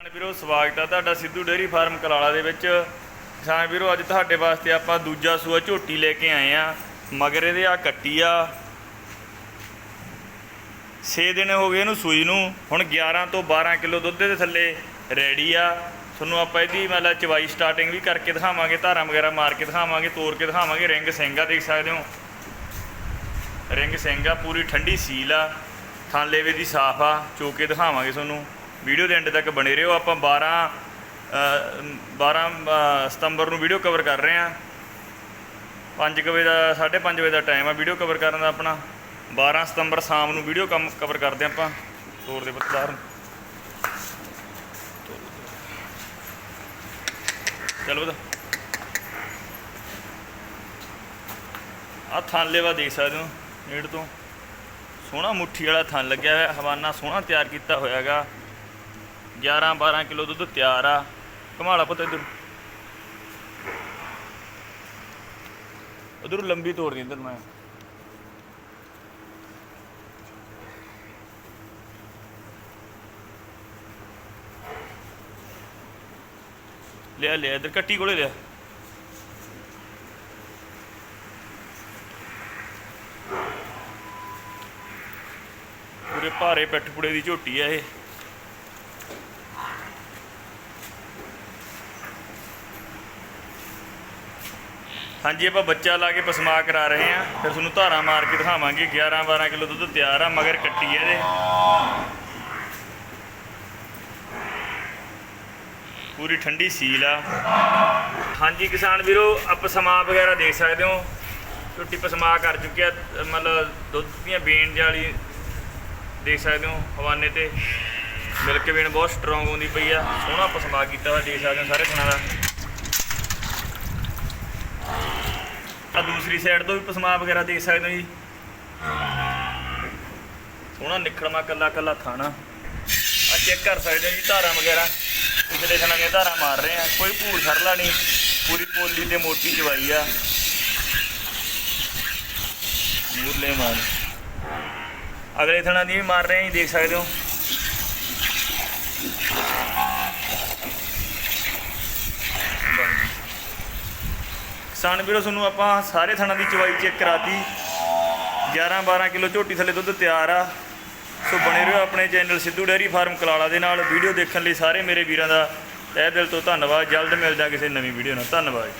ਕਿਸਾਨ ਵੀਰੋ, ਸਵਾਗਤ ਆ ਤੁਹਾਡਾ ਸਿੱਧੂ ਡੇਅਰੀ ਫਾਰਮ ਕਲਾਲਾ ਦੇ ਵਿੱਚ। ਕਿਸਾਨ ਵੀਰੋ, ਅੱਜ ਤੁਹਾਡੇ ਵਾਸਤੇ ਆਪਾਂ ਦੂਜਾ ਸੂਆ ਝੋਟੀ ਲੈ ਕੇ ਆਏ ਆ। ਮਗਰ ਇਹਦੇ ਆ ਕੱਟੀ ਆ। 6 ਦਿਨ ਹੋ ਗਏ ਇਹਨੂੰ ਸੂਈ ਨੂੰ। ਹੁਣ 11 ਤੋਂ 12 ਕਿਲੋ ਦੁੱਧ ਦੇ ਥੱਲੇ ਰੈਡੀ ਆ। ਤੁਹਾਨੂੰ ਆਪਾਂ ਇਹਦੀ ਮਤਲਬ ਚਵਾਈ ਸਟਾਰਟਿੰਗ ਵੀ ਕਰਕੇ ਦਿਖਾਵਾਂਗੇ, ਧਾਰਾਂ ਵਗੈਰਾ ਮਾਰ ਕੇ ਦਿਖਾਵਾਂਗੇ ਤੋੜ ਕੇ ਦਿਖਾਵਾਂਗੇ। ਰਿੰਗ ਸਿੰਘ ਦੇਖ ਸਕਦੇ ਹੋ। ਰਿੰਗ ਸਿੰਘ ਪੂਰੀ ਠੰਡੀ ਸੀਲ ਆ। ਥਣ ਲੇਵੇ ਦੀ ਸਾਫ਼ ਆ, ਚੋ ਕੇ ਦਿਖਾਵਾਂਗੇ ਤੁਹਾਨੂੰ। ਵੀਡੀਓ ਦੇ ਐਂਡ ਤੱਕ ਬਣੇ ਰਹੋ। ਆਪਾਂ 12 ਅ, 12 ਸਤੰਬਰ ਨੂੰ ਵੀਡੀਓ ਕਵਰ ਕਰ ਰਹੇ ਆ 5 ਵਜੇ ਦਾ 5:30 ਵਜੇ ਦਾ ਟਾਈਮ ਆ ਵੀਡੀਓ ਕਵਰ ਕਰਨ ਦਾ ਆਪਣਾ। 12 ਸਤੰਬਰ ਸ਼ਾਮ ਨੂੰ ਵੀਡੀਓ ਕੰਮ ਕਵਰ ਕਰਦੇ ਆਪਾਂ। ਤੋਰ ਦੇ ਪੱਤਦਾਰ ਚਲੋ ਬਤਾ ਆ ਥਣ ਦੇਖ ਸਕਦੇ ਹੋ ਨੇੜ ਤੋਂ। ਸੋਹਣਾ ਮੁੱਠੀ ਵਾਲਾ ਥਣ ਲੱਗਿਆ ਹੋਇਆ ਹਵਾਨਾ ਸੋਹਣਾ ਤਿਆਰ ਕੀਤਾ ਹੋਇਆਗਾ। 11 12 ਕਿਲੋ ਦੁੱਧ ਤਿਆਰ ਆ। ਕਮਾਲਾ ਪੁੱਤ ਇਧਰ। ਉਧਰ ਲੰਬੀ ਤੋੜ ਦੀ ਇਧਰ ਮੈਂ। ਲਿਆ ਲਿਆ, ਇਧਰ ਕੱਟੀ ਕੋਲੇ ਲਿਆ। ਪੂਰੇ ਭਾਰੇ ਪਿੱਠ ਪੁੜੇ ਦੀ ਝੋਟੀ ਆ ਇਹ। ਹਾਂਜੀ, ਆਪਾਂ ਬੱਚਾ ਲਾ ਕੇ ਪਸਮਾ ਕਰਾ ਰਹੇ ਆ ਫਿਰ ਤੁਹਾਨੂੰ ਧਾਰਾ ਮਾਰ ਕੇ ਦਿਖਾਵਾਂਗੇ। 11 12 ਕਿਲੋ ਦੁੱਧ ਤਿਆਰ ਆ, ਮਗਰ ਕੱਟੀ ਆ ਇਹਦੇ। ਪੂਰੀ ਠੰਡੀ ਸੀਲ ਆ। ਹਾਂਜੀ, ਕਿਸਾਨ ਵੀਰੋ, ਆਪ ਸਮਾ ਵਗੈਰਾ ਦੇਖ ਸਕਦੇ ਹੋ। ਝੋਟੀ ਪਸਮਾ ਕਰ ਚੁੱਕਿਆ, ਮਤਲਬ ਦੁੱਧ ਦੀਆਂ ਬੇਨ ਜਾਲੀ ਦੇਖ ਸਕਦੇ ਹੋ, ਹਵਾਨੇ ਤੇ। ਮਿਲਕ ਬੀਣ ਬਹੁਤ ਸਟਰੋਂਗ ਹੁੰਦੀ ਪਈ ਆ। ਸੋਹਣਾ ਪਸਮਾ ਕੀਤਾ ਹੋਇਆ, ਦੇਖ ਸਕਦੇ ਹੋ ਸਾਰੇ ਥਣਾ ਦਾ। ਦੂਸਰੀ ਸਾਈਡ ਤੋਂ ਵੀ ਪਸਮਾ ਵਗੈਰਾ ਦੇਖ ਸਕਦੇ ਹੋ ਜੀ। ਸੋਹਣਾ ਨਿਖੜਮਾ ਕੱਲਾ ਕੱਲਾ ਥਾਣਾ। ਆ ਚੈੱਕ ਕਰ ਸਕਦੇ ਹੋ ਜੀ ਧਾਰਾਂ ਵਗੈਰਾ। ਪਿਛਲੇ ਥਣਾ ਦੀਆਂ ਧਾਰਾਂ ਮਾਰ ਰਹੇ ਆ। ਕੋਈ ਭੂਰ ਸਰਲਾ ਨਹੀਂ। ਪੂਰੀ ਪੋਲੀ ਤੇ ਮੋਟੀ ਜਵਾਈ ਆ। ਮੂਰਲੇ ਮਾਰ ਅਗਲੇ ਥਣਾ ਦੀ ਵੀ ਮਾਰ ਰਹੇ ਆ ਜੀ, ਦੇਖ ਸਕਦੇ ਹੋ। ਕਿਸਾਨ ਵੀਰੋ, ਤੁਹਾਨੂੰ ਆਪਾਂ ਸਾਰੇ ਥਣਾ ਦੀ ਚਵਾਈ ਚੈੱਕ ਕਰਾਤੀ। 11 12 ਕਿਲੋ ਝੋਟੀ ਥੱਲੇ ਦੁੱਧ ਤਿਆਰ ਆ। ਸੋ ਬਣੇ ਰਹੋ ਆਪਣੇ channel Sidhu dairy farm Kalala ਦੇ ਨਾਲ। ਵੀਡੀਓ ਦੇਖਣ ਲਈ ਸਾਰੇ ਮੇਰੇ ਵੀਰਾਂ ਦਾ ਤਹਿ ਦਿਲ ਤੋਂ ਧੰਨਵਾਦ। ਜਲਦ ਮਿਲਦਾ ਕਿਸੇ ਨਵੀਂ ਵੀਡੀਓ ਨਾਲ। ਧੰਨਵਾਦ।